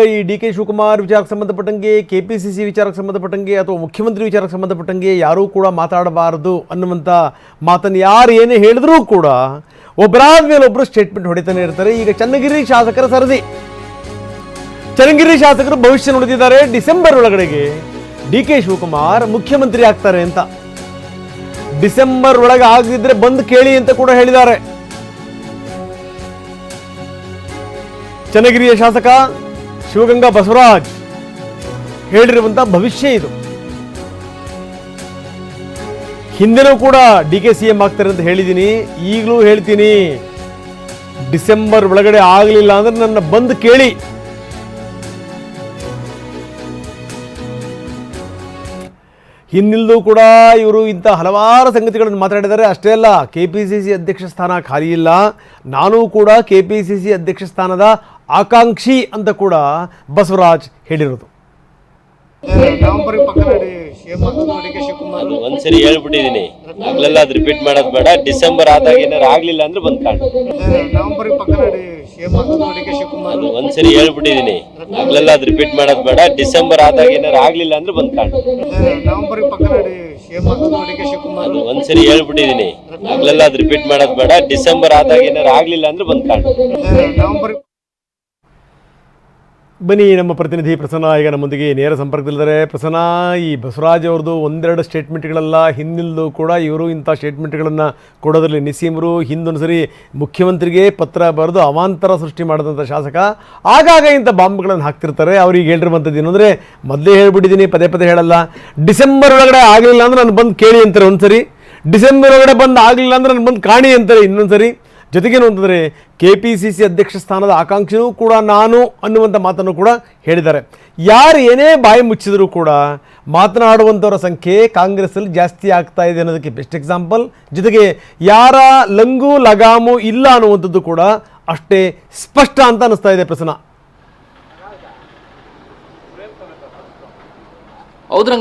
ಈ D K Shivakumar ವಿಚಾರಕ್ಕೆ ಸಂಬಂಧಪಟ್ಟಂಗೆ ಕೆ ಪಿ ಸಿ ಸಿ ವಿಚಾರಕ್ಕೆ ಸಂಬಂಧಪಟ್ಟಂಗೆ ಅಥವಾ ಮುಖ್ಯಮಂತ್ರಿ ವಿಚಾರಕ್ಕೆ ಸಂಬಂಧಪಟ್ಟಂಗೆ ಯಾರೂ ಕೂಡ ಮಾತಾಡಬಾರದು ಅನ್ನುವಂಥ ಮಾತನ್ನು ಯಾರು ಏನೇ ಹೇಳಿದ್ರೂ ಕೂಡ ಒಬ್ಬರಾದ ಮೇಲೆ ಒಬ್ಬರು ಸ್ಟೇಟ್ಮೆಂಟ್ ಹೊಡಿತಾನೆ ಇರ್ತಾರೆ. ಈಗ ಚನ್ನಗಿರಿ ಶಾಸಕರ ಸರದಿ. ಚನ್ನಗಿರಿ ಶಾಸಕರು ಭವಿಷ್ಯ ನುಡಿದಿದ್ದಾರೆ ಡಿಸೆಂಬರ್ ಒಳಗಡೆಗೆ ಡಿ ಕೆ ಶಿವಕುಮಾರ್ ಮುಖ್ಯಮಂತ್ರಿ ಆಗ್ತಾರೆ ಅಂತ. ಡಿಸೆಂಬರ್ ಒಳಗೆ ಆಗದಿದ್ರೆ ಬಂದು ಕೇಳಿ ಅಂತ ಕೂಡ ಹೇಳಿದ್ದಾರೆ. ಚನ್ನಗಿರಿಯ ಶಾಸಕ ಶಿವಗಂಗಾ ಬಸವರಾಜ್ ಹೇಳಿರುವಂಥ ಭವಿಷ್ಯ ಇದು. ಹಿಂದೆನೂ ಕೂಡ ಡಿ ಕೆ ಸಿ ಎಂ ಆಗ್ತಾರೆ ಅಂತ ಹೇಳಿದ್ದೀನಿ ಈಗಲೂ ಹೇಳ್ತೀನಿ, ಡಿಸೆಂಬರ್ ಒಳಗಡೆ ಆಗಲಿಲ್ಲ ಅಂದ್ರೆ ನನ್ನ ಬಂದು ಕೇಳಿ. ಹಿಂದಿಲ್ದೂ ಕೂಡ ಇವರು ಇಂಥ ಹಲವಾರು ಸಂಗತಿಗಳನ್ನು ಮಾತಾಡಿದ್ದಾರೆ. ಅಷ್ಟೇ ಅಲ್ಲ, ಕೆ ಪಿ ಸಿ ಸಿ ಅಧ್ಯಕ್ಷ ಸ್ಥಾನ ಖಾಲಿ ಇಲ್ಲ. ನಾನು ಕೂಡ ಕೆ ಪಿ ಸಿ ಸಿ ಅಧ್ಯಕ್ಷ ಸ್ಥಾನದ ಆಕಾಂಕ್ಷಿ ಅಂತ ಕೂಡ ಬಸವರಾಜ್ ಹೇಳಿರೋದು. ನವೆಂಬರ್ ಸಿಎಂ ಕೆ ಶಿವಕುಮಾರ್ ಒಂದ್ಸರಿ ಹೇಳ್ಬಿಟ್ಟಿದೀನಿ ಆಗ್ಲೆಲ್ಲ ಅದು ರಿಪೀಟ್ ಮಾಡೋದ್ ಬೇಡ. ಡಿಸೆಂಬರ್ ಆದಾಗ ಏನಾರು ಆಗ್ಲಿಲ್ಲ ಅಂದ್ರೆ ಬಂದ್ ಕಾಣ್. ನವೆಂಬರ್ ಸಿಎಂ ಕೆ ಶಿವಕುಮಾರ್ ಒಂದ್ಸರಿ ಹೇಳ್ಬಿಟ್ಟಿದೀನಿ ಆಗ್ಲೆಲ್ಲ ಅದು ರಿಪೀಟ್ ಮಾಡೋದ್ ಬೇಡ. ಡಿಸೆಂಬರ್ ಆದಾಗ ಏನಾರು ಆಗ್ಲಿಲ್ಲ ಅಂದ್ರೆ ಬಂದ್ ಕಾಣ್. ನವೆಂಬರ್ ಸಿಎಂ ಕೆ ಶಿವಕುಮಾರ್ ಒಂದ್ಸರಿ ಹೇಳ್ಬಿಟ್ಟಿದೀನಿ ಆಗ್ಲೆಲ್ಲ ಅದು ರಿಪೀಟ್ ಮಾಡೋದ್ ಬೇಡ. ಡಿಸೆಂಬರ್ ಆದಾಗ ಏನಾರು ಆಗ್ಲಿಲ್ಲ ಅಂದ್ರೆ ಬಂದ್ ಕಾಣ್. ನವೆಂಬರ್ ಬನ್ನಿ, ನಮ್ಮ ಪ್ರತಿನಿಧಿ ಪ್ರಸನ್ನ ಈಗ ನಮ್ಮೊಂದಿಗೆ ನೇರ ಸಂಪರ್ಕದಲ್ಲಿದ್ದಾರೆ. ಪ್ರಸನ್ನ, ಈ ಬಸವರಾಜ್ ಅವ್ರದ್ದು ಒಂದೆರಡು ಸ್ಟೇಟ್ಮೆಂಟ್ಗಳೆಲ್ಲ ಹಿಂದಿಲ್ದು ಕೂಡ ಇವರು ಇಂಥ ಸ್ಟೇಟ್ಮೆಂಟ್ಗಳನ್ನು ಕೊಡೋದ್ರಲ್ಲಿ ನಿಸೀಮರು. ಹಿಂದೊಂದು ಸರಿ ಮುಖ್ಯಮಂತ್ರಿಗೆ ಪತ್ರ ಬರೆದು ಅವಾಂತರ ಸೃಷ್ಟಿ ಮಾಡಿದಂಥ ಶಾಸಕ. ಆಗಾಗ ಇಂಥ ಬಾಂಬ್ಗಳನ್ನು ಹಾಕ್ತಿರ್ತಾರೆ. ಅವ್ರಿಗೆ ಹೇಳಿರುವಂಥದ್ದು ಏನು ಅಂದರೆ, ಮೊದಲೇ ಹೇಳ್ಬಿಟ್ಟಿದ್ದೀನಿ, ಪದೇ ಪದೇ ಹೇಳಲ್ಲ. ಡಿಸೆಂಬರ್ ಒಳಗಡೆ ಆಗಲಿಲ್ಲ ಅಂದ್ರೆ ನಾನು ಬಂದು ಕೇಳಿ ಅಂತಾರೆ ಒಂದು ಸರಿ ಡಿಸೆಂಬರ್ ಒಳಗಡೆ ಬಂದು ಆಗಲಿಲ್ಲ ಅಂದ್ರೆ ನಾನು ಬಂದು ಕಾಣಿ ಅಂತಾರೆ ಇನ್ನೊಂದ್ಸರಿ. ಜೊತೆಗೇನು ಅಂತಂದರೆ ಕೆ ಪಿ ಸಿ ಸಿ ಅಧ್ಯಕ್ಷ ಸ್ಥಾನದ ಆಕಾಂಕ್ಷೆಯೂ ಕೂಡ ನಾನು ಅನ್ನುವಂಥ ಮಾತನ್ನು ಕೂಡ ಹೇಳಿದ್ದಾರೆ. ಯಾರು ಏನೇ ಬಾಯಿ ಮುಚ್ಚಿದರೂ ಕೂಡ ಮಾತನಾಡುವಂಥವರ ಸಂಖ್ಯೆ ಕಾಂಗ್ರೆಸ್ಸಲ್ಲಿ ಜಾಸ್ತಿ ಆಗ್ತಾ ಇದೆ ಅನ್ನೋದಕ್ಕೆ ಬೆಸ್ಟ್ ಎಕ್ಸಾಂಪಲ್. ಜೊತೆಗೆ ಯಾರ ಲಂಗು ಲಗಾಮು ಇಲ್ಲ ಅನ್ನುವಂಥದ್ದು ಕೂಡ ಅಷ್ಟೇ ಸ್ಪಷ್ಟ ಅಂತ ಅನ್ನಿಸ್ತಾ ಇದೆ ಪ್ರಸನ್ನ. ಹೌದು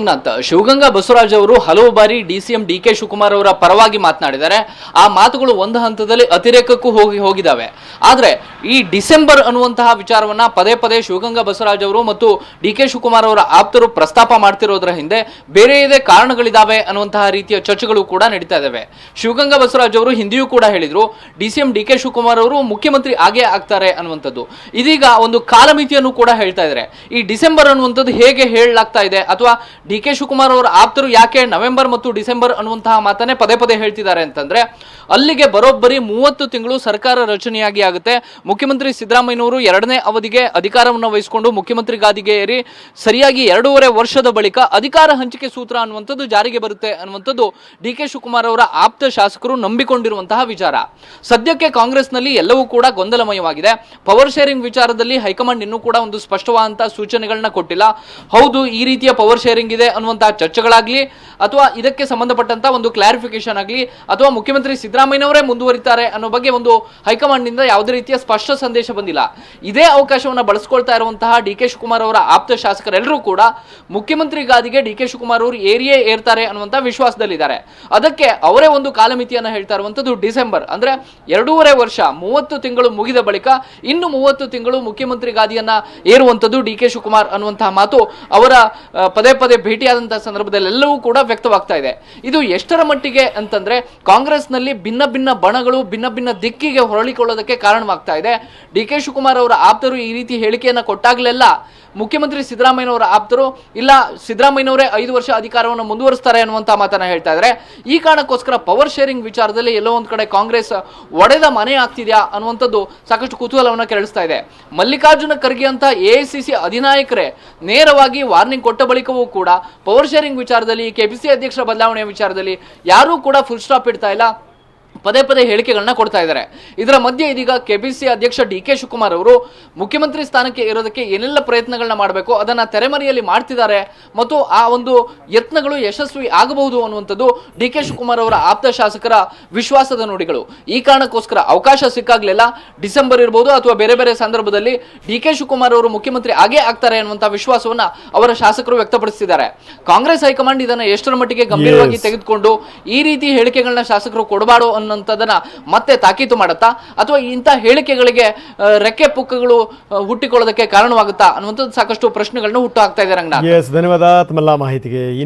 ಶಿವಗಂಗಾ ಬಸವರಾಜ್ ಅವರು ಹಲವು ಬಾರಿ D C M D K Shivakumar ಅವರ ಪರವಾಗಿ ಮಾತನಾಡಿದ್ದಾರೆ. ಆ ಮಾತುಗಳು ಒಂದು ಹಂತದಲ್ಲಿ ಅತಿರೇಕಕ್ಕೂ ಹೋಗಿ ಹೋಗಿದ್ದಾವೆ. ಆದರೆ ಈ ಡಿಸೆಂಬರ್ ಅನ್ನುವಂತಹ ವಿಚಾರವನ್ನ ಪದೇ ಪದೇ ಶಿವಗಂಗಾ ಬಸವರಾಜ್ ಅವರು ಮತ್ತು ಡಿ ಕೆ ಶಿವಕುಮಾರ್ ಅವರ ಆಪ್ತರು ಪ್ರಸ್ತಾಪ ಮಾಡ್ತಿರೋದ್ರ ಹಿಂದೆ ಬೇರೆ ಇದೇ ಕಾರಣಗಳಿದಾವೆ ಅನ್ನುವಂತಹ ರೀತಿಯ ಚರ್ಚೆಗಳು ಕೂಡ ನಡೀತಾ ಇದ್ದಾವೆ ಶಿವಗಂಗಾ ಬಸವರಾಜ್ ಅವರು ಹಿಂದಿಯೂ ಕೂಡ ಹೇಳಿದ್ರು, D C M D K Shivakumar ಅವರು ಮುಖ್ಯಮಂತ್ರಿ ಆಗೇ ಆಗ್ತಾರೆ ಅನ್ನುವಂಥದ್ದು. ಇದೀಗ ಒಂದು ಕಾಲಮಿತಿಯನ್ನು ಕೂಡ ಹೇಳ್ತಾ ಇದ್ದಾರೆ ಈ ಡಿಸೆಂಬರ್ ಅನ್ನುವಂಥದ್ದು ಹೇಗೆ ಹೇಳಲಾಗ್ತಾ ಇದೆ ಅಥವಾ ಡಿ ಕೆ ಶಿವಕುಮಾರ್ ಅವರ ಆಪ್ತರು ಯಾಕೆ ನವೆಂಬರ್ ಮತ್ತು ಡಿಸೆಂಬರ್ ಅನ್ನುವಂತಹ ಮಾತನ್ನೇ ಪದೇ ಪದೇ ಹೇಳ್ತಿದ್ದಾರೆ ಅಂತಂದ್ರೆ, ಅಲ್ಲಿಗೆ ಬರೋಬ್ಬರಿ ಮೂವತ್ತು ತಿಂಗಳು ಸರ್ಕಾರ ರಚನೆಯಾಗಿ ಆಗುತ್ತೆ. ಮುಖ್ಯಮಂತ್ರಿ ಸಿದ್ದರಾಮಯ್ಯನವರು ಎರಡನೇ ಅವಧಿಗೆ ಅಧಿಕಾರವನ್ನು ವಹಿಸಿಕೊಂಡು ಮುಖ್ಯಮಂತ್ರಿ ಗಾದಿಗೆ ಏರಿ ಸರಿಯಾಗಿ ಎರಡೂವರೆ ವರ್ಷದ ಬಳಿಕ ಅಧಿಕಾರ ಹಂಚಿಕೆ ಸೂತ್ರ ಅನ್ನುವಂಥದ್ದು ಜಾರಿಗೆ ಬರುತ್ತೆ ಅನ್ನುವಂಥದ್ದು ಡಿ ಕೆ ಶಿವಕುಮಾರ್ ಅವರ ಆಪ್ತ ಶಾಸಕರು ನಂಬಿಕೊಂಡಿರುವಂತಹ ವಿಚಾರ. ಸದ್ಯಕ್ಕೆ ಕಾಂಗ್ರೆಸ್ನಲ್ಲಿ ಎಲ್ಲವೂ ಕೂಡ ಗೊಂದಲಮಯವಾಗಿದೆ. ಪವರ್ ಶೇರಿಂಗ್ ವಿಚಾರದಲ್ಲಿ ಹೈಕಮಾಂಡ್ ಇನ್ನೂ ಕೂಡ ಒಂದು ಸ್ಪಷ್ಟವಾದಂತಹ ಸೂಚನೆಗಳನ್ನ ಕೊಟ್ಟಿಲ್ಲ. ಹೌದು, ಈ ರೀತಿಯ ಪವರ್ ಶೇರಿಂಗ್ ಇದೆ ಅನ್ನುವಂತಹ ಚರ್ಚೆಗಳಾಗ್ಲಿ ಅಥವಾ ಇದಕ್ಕೆ ಸಂಬಂಧಪಟ್ಟಂತ ಒಂದು ಕ್ಲಾರಿಫಿಕೇಶನ್ ಆಗಲಿ ಅಥವಾ ಮುಖ್ಯಮಂತ್ರಿ ಸಿದ್ದರಾಮಯ್ಯನವರೇ ಮುಂದುವರಿತಾರೆ ಅನ್ನೋ ಬಗ್ಗೆ ಒಂದು ಹೈಕಮಾಂಡ್ನಿಂದ ಯಾವುದೇ ರೀತಿಯ ಸ್ಪಷ್ಟ ಸಂದೇಶ ಬಂದಿಲ್ಲ. ಇದೇ ಅವಕಾಶವನ್ನ ಬಳಸ್ಕೊಳ್ತಾ ಇರುವಂತಹ ಡಿ ಕೆ ಶಿವಕುಮಾರ್ ಅವರ ಆಪ್ತ ಶಾಸಕರೆಲ್ಲರೂ ಕೂಡ ಮುಖ್ಯಮಂತ್ರಿ ಗಾದಿಗೆ ಡಿ ಕೆ ಶಿವಕುಮಾರ್ ಅವರು ಏರಿಯೇ ಏರ್ತಾರೆ ಅನ್ನುವಂತ ವಿಶ್ವಾಸದಲ್ಲಿದ್ದಾರೆ. ಅದಕ್ಕೆ ಅವರೇ ಒಂದು ಕಾಲಮಿತಿಯನ್ನ ಹೇಳ್ತಾ ಇರುವಂಥದ್ದು ಡಿಸೆಂಬರ್. ಅಂದ್ರೆ ಎರಡೂವರೆ ವರ್ಷ, ಮೂವತ್ತು ತಿಂಗಳು ಮುಗಿದ ಬಳಿಕ ಇನ್ನು ಮೂವತ್ತು ತಿಂಗಳು ಮುಖ್ಯಮಂತ್ರಿ ಗಾದಿಯನ್ನ ಏರುವಂತದ್ದು ಡಿ ಕೆ ಶಿವಕುಮಾರ್ ಅನ್ನುವಂತಹ ಮಾತು ಅವರ ಪದೇ ಪದೇ ಭೇಟಿಯಾದಂತಹ ಸಂದರ್ಭದಲ್ಲೆಲ್ಲವೂ ಕೂಡ ವ್ಯಕ್ತವಾಗ್ತಾ ಇದೆ. ಇದು ಎಷ್ಟರ ಮಟ್ಟಿಗೆ ಅಂತಂದ್ರೆ ಕಾಂಗ್ರೆಸ್ನಲ್ಲಿ ಭಿನ್ನ ಭಿನ್ನ ಬಣಗಳು, ಭಿನ್ನ ಭಿನ್ನ ದಿಕ್ಕಿಗೆ ಹೊರಳಿಕೊಳ್ಳೋದಕ್ಕೆ ಕಾರಣವಾಗ್ತಾ ಇದೆ. ಡಿ ಕೆ ಶಿವಕುಮಾರ್ ಅವರ ಆಪ್ತರು ಈ ರೀತಿ ಹೇಳಿಕೆಯನ್ನ ಕೊಟ್ಟಾಗಲೆಲ್ಲ. ಮುಖ್ಯಮಂತ್ರಿ ಸಿದ್ದರಾಮಯ್ಯನವರ ಆಪ್ತರು, ಇಲ್ಲ ಸಿದ್ದರಾಮಯ್ಯನವರೇ ಐದು ವರ್ಷ ಅಧಿಕಾರವನ್ನು ಮುಂದುವರಿಸ್ತಾರೆ ಅನ್ನುವಂತ ಮಾತನ್ನ ಹೇಳ್ತಾ ಇದ್ದಾರೆ ಈ ಕಾರಣಕ್ಕೋಸ್ಕರ ಪವರ್ ಶೇರಿಂಗ್ ವಿಚಾರದಲ್ಲಿ ಎಲ್ಲೋ ಒಂದ್ ಕಡೆ ಕಾಂಗ್ರೆಸ್ ಒಡೆದ ಮನೆ ಆಗ್ತಿದೆಯಾ ಅನ್ನುವಂಥದ್ದು ಸಾಕಷ್ಟು ಕುತೂಹಲವನ್ನು ಕೆರಳಿಸ್ತಾ ಇದೆ. ಮಲ್ಲಿಕಾರ್ಜುನ ಖರ್ಗೆ ಅಂತ ಎ ಅಧಿನಾಯಕರೇ ನೇರವಾಗಿ ವಾರ್ನಿಂಗ್ ಕೊಟ್ಟ ಬಳಿಕವೂ ಕೂಡ. ಪವರ್ ಶೇರಿಂಗ್ ವಿಚಾರದಲ್ಲಿ ಕೆಪಿಸಿ ಅಧ್ಯಕ್ಷರ ಬದಲಾವಣೆಯ ವಿಚಾರದಲ್ಲಿ ಯಾರೂ ಕೂಡ ಫುಲ್ ಸ್ಟಾಪ್ ಇಡ್ತಾ ಇಲ್ಲ. ಪದೇ ಪದೇ ಹೇಳಿಕೆಗಳನ್ನ ಕೊಡ್ತಾ ಇದ್ದಾರೆ. ಇದರ ಮಧ್ಯೆ ಇದೀಗ ಕೆಪಿಸಿ ಅಧ್ಯಕ್ಷ ಡಿ ಕೆ ಶಿವಕುಮಾರ್ ಅವರು ಮುಖ್ಯಮಂತ್ರಿ ಸ್ಥಾನಕ್ಕೆ ಇರೋದಕ್ಕೆ ಏನೆಲ್ಲ ಪ್ರಯತ್ನಗಳನ್ನ ಮಾಡಬೇಕು ಅದನ್ನ ತೆರೆಮರೆಯಲ್ಲಿ ಮಾಡ್ತಿದ್ದಾರೆ ಮತ್ತು ಆ ಒಂದು ಯತ್ನಗಳು ಯಶಸ್ವಿ ಆಗಬಹುದು ಅನ್ನುವಂಥದ್ದು ಡಿ ಕೆ ಶಿವಕುಮಾರ್ ಅವರ ಆಪ್ತ ಶಾಸಕರ ವಿಶ್ವಾಸದ ನುಡಿಗಳು. ಈ ಕಾರಣಕ್ಕೋಸ್ಕರ ಅವಕಾಶ ಸಿಕ್ಕಾಗ್ಲಿಲ್ಲ. ಡಿಸೆಂಬರ್ ಇರಬಹುದು ಅಥವಾ ಬೇರೆ ಬೇರೆ ಸಂದರ್ಭದಲ್ಲಿ ಡಿ ಕೆ ಶಿವಕುಮಾರ್ ಅವರು ಮುಖ್ಯಮಂತ್ರಿ ಆಗೇ ಆಗ್ತಾರೆ ಅನ್ನುವಂತಹ ವಿಶ್ವಾಸವನ್ನ ಅವರ ಶಾಸಕರು ವ್ಯಕ್ತಪಡಿಸಿದ್ದಾರೆ. ಕಾಂಗ್ರೆಸ್ ಹೈಕಮಾಂಡ್ ಇದನ್ನ ಎಷ್ಟರ ಮಟ್ಟಿಗೆ ಗಂಭೀರವಾಗಿ ತೆಗೆದುಕೊಂಡು ಈ ರೀತಿ ಹೇಳಿಕೆಗಳನ್ನ ಶಾಸಕರು ಕೊಡಬಾರೋ ಅನ್ನೋ ಅನ್ನೋಂಥದ್ದನ್ನ ಮತ್ತೆ ತಾಕೀತು ಮಾಡುತ್ತಾ? ಅಥವಾ ಇಂಥ ಹೇಳಿಕೆಗಳಿಗೆ ರೆಕ್ಕೆ ಪುಕ್ಕಗಳು ಹುಟ್ಟಿಕೊಳ್ಳೋದಕ್ಕೆ ಕಾರಣವಾಗುತ್ತಾ ಅನ್ನುವಂಥದ್ದು ಸಾಕಷ್ಟು ಪ್ರಶ್ನೆಗಳನ್ನು ಹುಟ್ಟು ಹಾಕ್ತಾ ಇದೆ ರಂಗನಾಥ್ ಧನ್ಯವಾದ. ತಮ್ಮೆಲ್ಲ ಮಾಹಿತಿಗೆ.